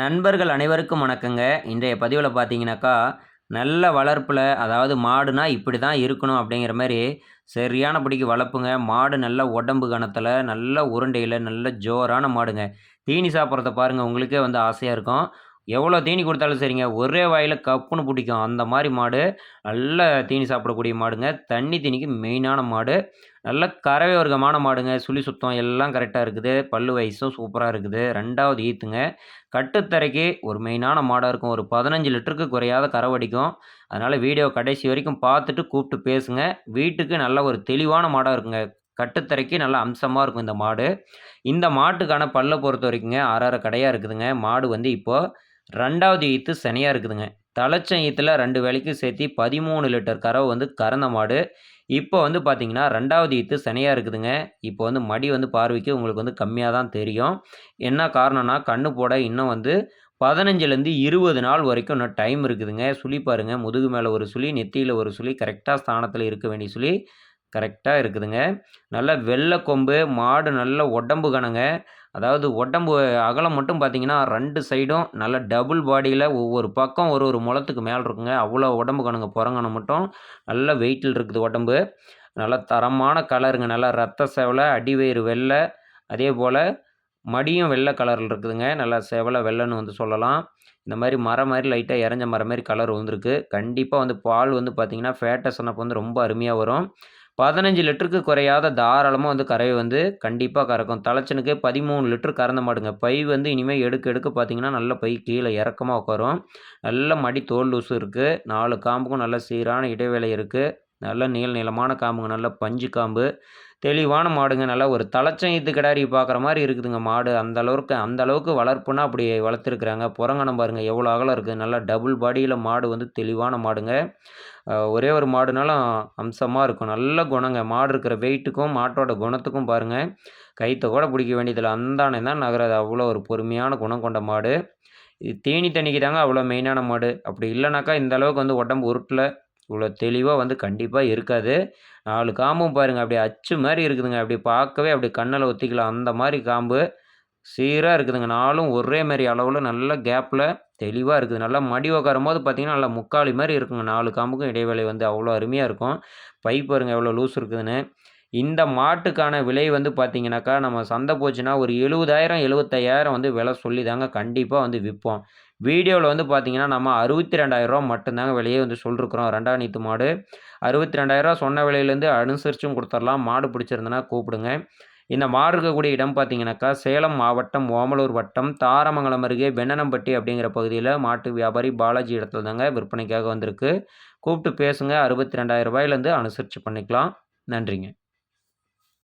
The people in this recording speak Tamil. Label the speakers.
Speaker 1: நண்பர்கள் அனைவருக்கும் வணக்கங்க. இன்றைய பதிவில் பார்த்தீங்கன்னாக்கா நல்ல வளர்ப்பில் அதாவது மாடுனா இப்படி தான் இருக்கணும் அப்படிங்கிற மாதிரி சரியான பிடிக்கு வளர்ப்புங்க. மாடு நல்ல உடம்பு கணத்தில் நல்ல உருண்டையில் நல்ல ஜோரான மாடுங்க. தீனி சாப்பிட்றத பாருங்கள் உங்களுக்கே வந்து ஆசையாக இருக்கும். எவ்வளோ தீனி கொடுத்தாலும் சரிங்க. ஒரே வாயில் கப்புன்னு பிடிக்கும். அந்த மாதிரி மாடு நல்ல தீனி சாப்பிடக்கூடிய மாடுங்க. தண்ணி தீனிக்கு மெயினான மாடு. நல்ல கறவை வர்க்கமான மாடுங்க. சுழி சுத்தம் எல்லாம் கரெக்டாக இருக்குது. பல்லு வயசும் சூப்பராக இருக்குது. ரெண்டாவது ஈத்துங்க. கட்டுத்தரைக்கு ஒரு மெயினான மாடாக இருக்கும். ஒரு பதினஞ்சு லிட்டருக்கு குறையாத கறவடிக்கும் அதனால் வீடியோ கடைசி வரைக்கும் பார்த்துட்டு கூப்பிட்டு பேசுங்க. வீட்டுக்கு நல்ல ஒரு தெளிவான மாடாக இருக்குங்க. கட்டுத்தரைக்கு நல்ல அம்சமாக இருக்கும் இந்த மாடு. இந்த மாட்டுக்கான பல்லை பொறுத்த வரைக்குங்க அரை கடையாக இருக்குதுங்க. மாடு வந்து இப்போது ரெண்டாவது ஈத்து சனியாக இருக்குதுங்க. தலைச்சம் ஈத்தில் ரெண்டு வேலைக்கு சேர்த்து பதிமூணு லிட்டர் கறவை வந்து கறந்த மாடு. இப்போ வந்து பார்த்தீங்கன்னா ரெண்டாவது ஈத்து சனியாக இருக்குதுங்க. இப்போ வந்து மடி வந்து பார்வைக்கு உங்களுக்கு வந்து கம்மியாக தான் தெரியும். என்ன காரணம்னா கண்ணு போட இன்னும் வந்து பதினஞ்சுலேருந்து இருபது நாள் வரைக்கும் இன்னும் டைம் இருக்குதுங்க. சுழி பாருங்கள் முதுகு மேலே ஒரு சுழி நெத்தியில் ஒரு சுழி கரெக்டாக ஸ்தானத்தில் இருக்க வேண்டிய சுழி. கரெக்டாக இருக்குதுங்க. நல்ல வெள்ளை கொம்பு மாடு நல்ல உடம்பு கணங்க அதாவது உடம்பு அகலம் மட்டும் பார்த்தீங்கன்னா ரெண்டு சைடும் நல்ல டபுள் பாடியில் ஒவ்வொரு பக்கம் ஒரு ஒரு முளத்துக்கு மேலே இருக்குங்க. அவ்வளோ உடம்பு கணங்க புறங்கணம் மட்டும் நல்ல வெயிட்டில் இருக்குது உடம்பு. நல்ல தரமான கலருங்க. நல்லா ரத்த செவலை அடிவயிறு வெள்ளை. அதே போல் மடியும் வெள்ளை கலரில் இருக்குதுங்க. நல்லா செவலை வெள்ளைன்னு வந்து சொல்லலாம். இந்த மாதிரி மரம் மாதிரி லைட்டாக இறஞ்ச மரம் மாதிரி கலர் வந்துருக்கு. கண்டிப்பாக வந்து பால் வந்து பார்த்திங்கன்னா ஃபேட்டஸ் அப்போ வந்து ரொம்ப அருமையாக வரும். பதினஞ்சு லிட்டருக்கு குறையாத தாராளமாக வந்து கறவை வந்து கண்டிப்பாக கறக்கும். தலைச்சனுக்கு பதிமூணு லிட்டர் கறந்த மாடுங்க. பை வந்து இனிமேல் எடுக்க எடுக்க பார்த்தீங்கன்னா நல்ல பை கீழே இறக்கமாக உட்காரும். நல்ல மடி தோல் லூசு இருக்குது நாலு காம்புக்கும் நல்ல சீரான இடைவேளை இருக்குது நல்ல நீள நீளமான காம்புங்க நல்ல பஞ்சு காம்பு. தெளிவான மாடுங்க நல்லா ஒரு தலைச்சங்கத்து கிடாரி பார்க்குற மாதிரி இருக்குதுங்க மாடு. அந்த அளவுக்கு அந்த அளவுக்கு வளர்ப்புனா அப்படி வளர்த்துருக்குறாங்க. புறங்கணம் பாருங்கள் எவ்வளோ அகலம் இருக்குது நல்லா டபுள் பாடியில் மாடு வந்து தெளிவான மாடுங்க. ஒரே ஒரு மாடுனாலும் அம்சமாக இருக்கும். நல்ல குணங்க. மாடு இருக்கிற வெயிட்டுக்கும் மாட்டோட குணத்துக்கும் பாருங்கள் கைத்தை கூட பிடிக்க வேண்டியதில்லை. அந்தானே தான் நகராது. அவ்வளோ ஒரு பொறுமையான குணம் கொண்ட மாடு. இது தேனி தண்ணிக்கு தாங்க அவ்வளோ மெயினான மாடு. அப்படி இல்லைனாக்கா இந்த அளவுக்கு வந்து உடம்பு உருட்டில். இவ்வளோ தெளிவாக வந்து கண்டிப்பாக இருக்காது. நாலு காம்பும் பாருங்கள் அப்படியே அச்சு மாதிரி இருக்குதுங்க. அப்படி பார்க்கவே அப்படி கண்ணில் ஒத்திக்கலாம். அந்த மாதிரி காம்பு சீராக இருக்குதுங்க. நாலும் ஒரே மாதிரி அளவில் நல்ல கேப்பில் தெளிவாக இருக்குது. நல்லா மடி உக்காரும் போது பார்த்திங்கன்னா நல்லா முக்காலி மாதிரி இருக்குங்க. நாலு காம்புக்கும் இடைவேளை வந்து அவ்வளோ அருமையாக இருக்கும். பை பாருங்கள் எவ்வளோ லூஸ் இருக்குதுன்னு. இந்த மாட்டுக்கான விலை வந்து பார்த்திங்கனாக்கா நம்ம சந்தை போச்சுன்னா ஒரு எழுபதாயிரம் எழுபத்தையாயிரம் வந்து விலை சொல்லி தாங்க கண்டிப்பாக வந்து விற்போம் வீடியோவில் வந்து பார்த்திங்கன்னா நம்ம அறுபத்தி ரெண்டாயிரரூவா மட்டும்தாங்க விலையே வந்து சொல்லிருக்குறோம். ரெண்டாம் நீத்து மாடு. அறுபத்தி ரெண்டாயிரரூவா சொன்ன விலையிலேருந்து அனுசரிச்சும் கொடுத்துர்லாம். மாடு பிடிச்சிருந்தனா கூப்பிடுங்க. இந்த மாடு இருக்கக்கூடிய இடம் பார்த்தீங்கன்னாக்கா சேலம் மாவட்டம் ஓமலூர் வட்டம் தாரமங்கலம் அருகே வெண்ணனம்பட்டி அப்படிங்கிற பகுதியில் மாட்டு வியாபாரி பாலாஜி இடத்துல தாங்க விற்பனைக்காக வந்திருக்கு. கூப்பிட்டு பேசுங்க. அறுபத்தி ரெண்டாயிரம் ரூபாயிலேருந்து அனுசரித்து பண்ணிக்கலாம். நன்றிங்க.